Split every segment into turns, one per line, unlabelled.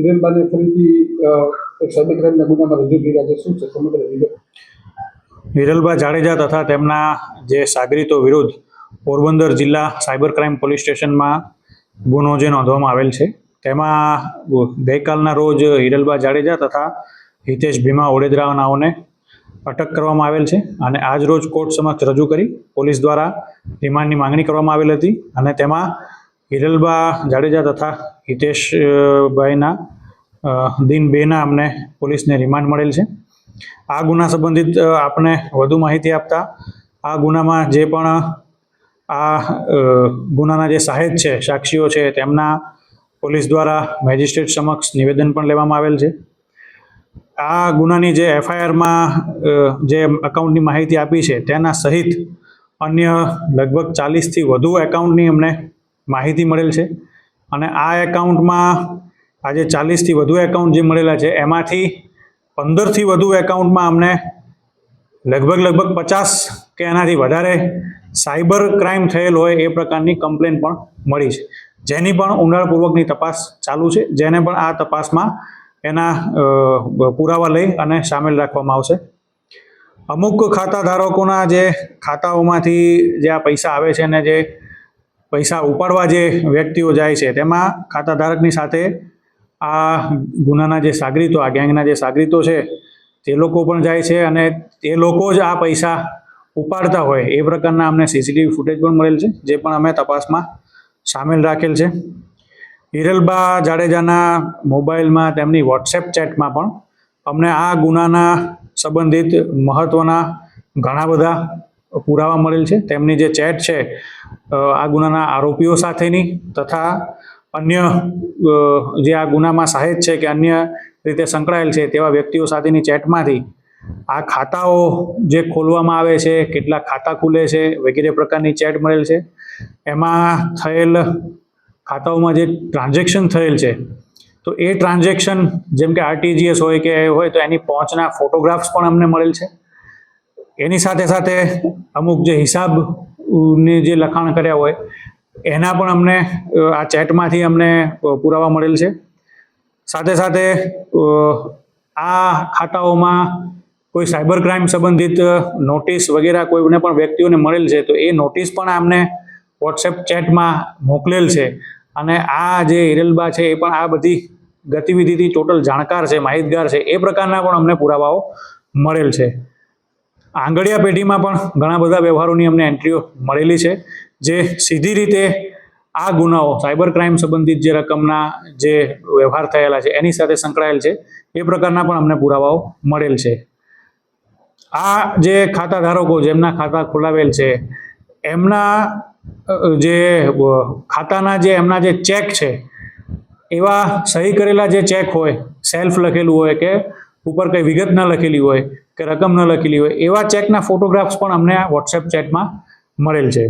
હિરેનબાને ફરીથી એક સાયબર ગુનામાં રજૂ કર્યા છે. શું છે? સમગ્ર વિગત?
વિરલભા જાડેજા તથા તેમના જે સાગરીતો વિરુદ્ધ પોરબંદર જિલ્લા સાયબર ક્રાઇમ પોલીસ સ્ટેશનમાં ગુનો જે નોંધવામાં આવેલ છે, તેમાં ગઈકાલના રોજ હિરલબા જાડેજા તથા હિતેશ ભીમા ઓડેદરા નાઓને અટક કરવામાં આવેલ છે અને આજ રોજ કોર્ટ સમક્ષ રજૂ કરી પોલીસ દ્વારા રિમાન્ડની માંગણી કરવામાં આવેલ હતી અને તેમાં હિરલબા જાડેજા તથા હિતેશ અ, ભાઈના અ, દિન બેના અમને પોલીસને રિમાન્ડ મળેલ છે. આ ગુના સંબંધિત આપને વધુ માહિતી આપતા આ ગુનામાં જે પણ આ ગુનાના જે સાહેબ છે સાક્ષીઓ છે તેમના પોલીસ દ્વારા મેજિસ્ટ્રેટ સમક્ષ નિવેદન પણ લેવામાં આવેલ છે. આ ગુનાની જે એફઆઈઆરમાં જે એકાઉન્ટની માહિતી આપી છે તેના સહિત અન્ય લગભગ ચાલીસથી વધુ એકાઉન્ટની અમને માહિતી મળેલ છે. અને આ એકાઉન્ટમાં આજે ચાલીસથી વધુ એકાઉન્ટ જે મળેલા છે, એમાંથી પંદરથી વધુ એકાઉન્ટમાં અમને લગભગ લગભગ પચાસ કે એનાથી વધારે સાયબર ક્રાઇમ થયેલ હોય એ પ્રકારની કમ્પ્લેન પણ મળી છે. જેની પણ ઊંડાણપૂર્વકની તપાસ ચાલુ છે. જેને પણ આ તપાસમાં એના પુરાવા લઈ અને સામેલ રાખવામાં આવશે. અમુક ખાતા ધારકોના જે ખાતાઓમાંથી જે આ પૈસા આવે છે અને જે પૈસા ઉપાડવા જે વ્યક્તિઓ જાય છે, તેમાં ખાતા ધારકની સાથે આ ગુનાના જે સાગરીતો, આ ગેંગના જે સાગરીતો છે, તે લોકો પણ જાય છે અને તે લોકો જ આ પૈસા ઉપાડતા હોય. એ પ્રકારના અમને સીસીટીવી ફૂટેજ પણ મળેલ છે, જે પણ અમે તપાસમાં સામેલ રાખેલ છે. હિરલબા જાડેજાના મોબાઈલમાં તેમની વોટ્સએપ ચેટમાં પણ અમને આ ગુનાના સંબંધિત મહત્ત્વના ઘણા બધા પુરાવા મળેલ છે. તેમની જે ચેટ છે આ ગુનાના આરોપીઓ સાથેની તથા અન્ય જે આ ગુનામાં સહાયક છે કે અન્ય રીતે સંકળાયેલ છે તેવા વ્યક્તિઓ સાથેની ચેટમાંથી આ ખાતાઓ જે ખોલવામાં આવે છે, કેટલા ખાતા ખુલે છે, વગેરે પ્રકારની ચેટ મળેલ છે. એમાં થયેલ ખાતાઓમાં જે ટ્રાન્ઝેક્શન થયેલ છે, તો એ ટ્રાન્ઝેક્શન જેમ કે આરટીજીએસ હોય કે હોય તો એની પહોંચના ફોટોગ્રાફ્સ પણ અમને મળેલ છે. એની સાથે સાથે અમુક જે હિસાબ ને જે લખાણ કર્યા હોય, એના પણ અમને આ ચેટમાંથી અમને પુરાવા મળેલ છે. સાથે સાથે આ ખાતાઓમાં કોઈ સાયબર ક્રાઇમ સંબંધિત નોટિસ વગેરે કોઈને પણ વ્યક્તિઓને મળેલ છે, તો એ નોટિસ પણ અમને વોટ્સએપ ચેટમાં મોકલેલ છે. અને આ જે હિરેલબા છે, એ પણ આ બધી ગતિવિધિથી ટોટલ જાણકાર છે, માહિતગાર છે, એ પ્રકારના પણ અમને પુરાવાઓ મળેલ છે. આંગળીયા પેઢીમાં પણ ઘણા બધા વ્યવહારોની અમને એન્ટ્રીઓ મળેલી છે, જે સીધી રીતે આ ગુનાઓ સાયબર ક્રાઇમ સંબંધિત જે રકમના જે વ્યવહાર થયેલા છે, એની સાથે સંકળાયેલ છે, એ પ્રકારના પણ અમને પુરાવાઓ મળેલ છે. આ જે ખાતા ધારકો જેમના ખાતા ખોલાવેલ છે, એમના જે ખાતાના જે, એમના જે ચેક છે, એવા સહી કરેલા જે ચેક હોય સેલ્ફ લખેલું હોય કે ઉપર કંઈ વિગત ન લખેલી હોય, કે રકમ ન લખેલી હોય, એવા ચેકના ફોટોગ્રાફ્સ પણ અમને વોટ્સએપ ચેટમાં મળેલ છે.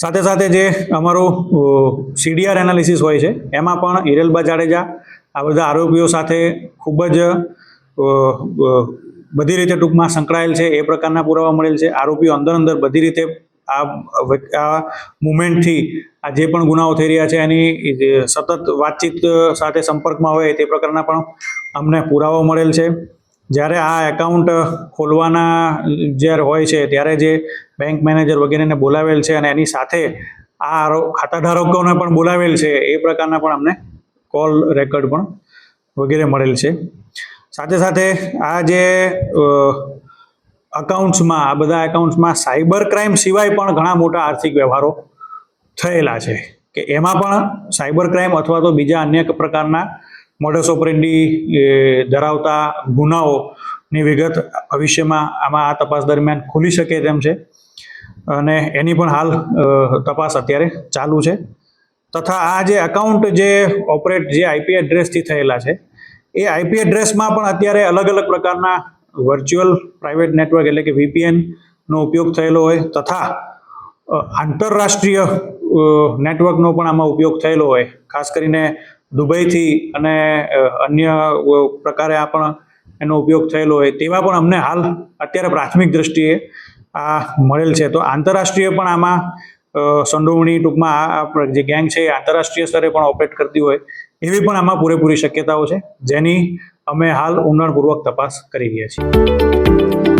સાથે સાથે જે અમારું સીડીઆર એનાલિસિસ હોય છે, એમાં પણ હિરેલબા જાડેજા આ બધા આરોપીઓ સાથે ખૂબ જ બધી રીતે ટૂંકમાં સંકળાયેલ છે, એ પ્રકારના પુરાવા મળેલ છે. આરોપીઓ અંદર અંદર બધી રીતે આ આ મુમેન્ટથી આ જે પણ ગુનાઓ થઈ રહ્યા છે, એની સતત વાતચીત સાથે સંપર્કમાં હોય તે પ્રકારના પણ અમને પુરાવો મળેલ છે. જ્યારે આ એકાઉન્ટ ખોલવાના જ્યારે હોય છે, ત્યારે જે બેંક મેનેજર વગેરેને બોલાવેલ છે અને એની સાથે આ ખાતાધારકોને પણ બોલાવેલ છે, એ પ્રકારના પણ અમને કોલ રેકોર્ડ પણ વગેરે મળેલ છે. સાથે સાથે આ જે અકાઉન્ટ્સમાં આ બધા એકાઉન્ટ્સમાં સાયબર ક્રાઇમ સિવાય પણ ઘણા મોટા આર્થિક વ્યવહારો થયેલા છે. કે એમાં પણ સાયબર ક્રાઇમ અથવા તો બીજા અન્ય પ્રકારના મોડસ ઓપરેન્ડી ધરાવતા ગુનાઓની વિગત ભવિષ્યમાં આમાં આ તપાસ દરમિયાન ખુલી શકે તેમ છે. અને એની પણ હાલ તપાસ અત્યારે ચાલુ છે. તથા આ જે અકાઉન્ટ જે ઓપરેટ જે આઈપી એડ્રેસથી થયેલા છે, એ આઈપી એડ્રેસમાં પણ અત્યારે અલગ અલગ પ્રકારના વર્ચ્યુઅલ પ્રાઇવેટ નેટવર્ક એટલે કે વીપીએનનો ઉપયોગ થયેલો હોય તથા આંતરરાષ્ટ્રીય નેટવર્કનો પણ આમાં ઉપયોગ થયેલો હોય. ખાસ કરીને દુબઈથી અને અન્ય પ્રકારે આ પણ એનો ઉપયોગ થયેલો હોય, તેવા પણ અમને હાલ અત્યારે પ્રાથમિક દ્રષ્ટિએ આ મળેલ છે. તો આંતરરાષ્ટ્રીય પણ આમાં સંડોવણી ટૂંકમાં આ જે ગેંગ છે એ આંતરરાષ્ટ્રીય સ્તરે પણ ઓપરેટ કરતી હોય, એવી પણ આમાં પૂરેપૂરી શક્યતાઓ છે, જેની અમે હાલ ઊંડાણપૂર્વક તપાસ કરી રહ્યા છીએ.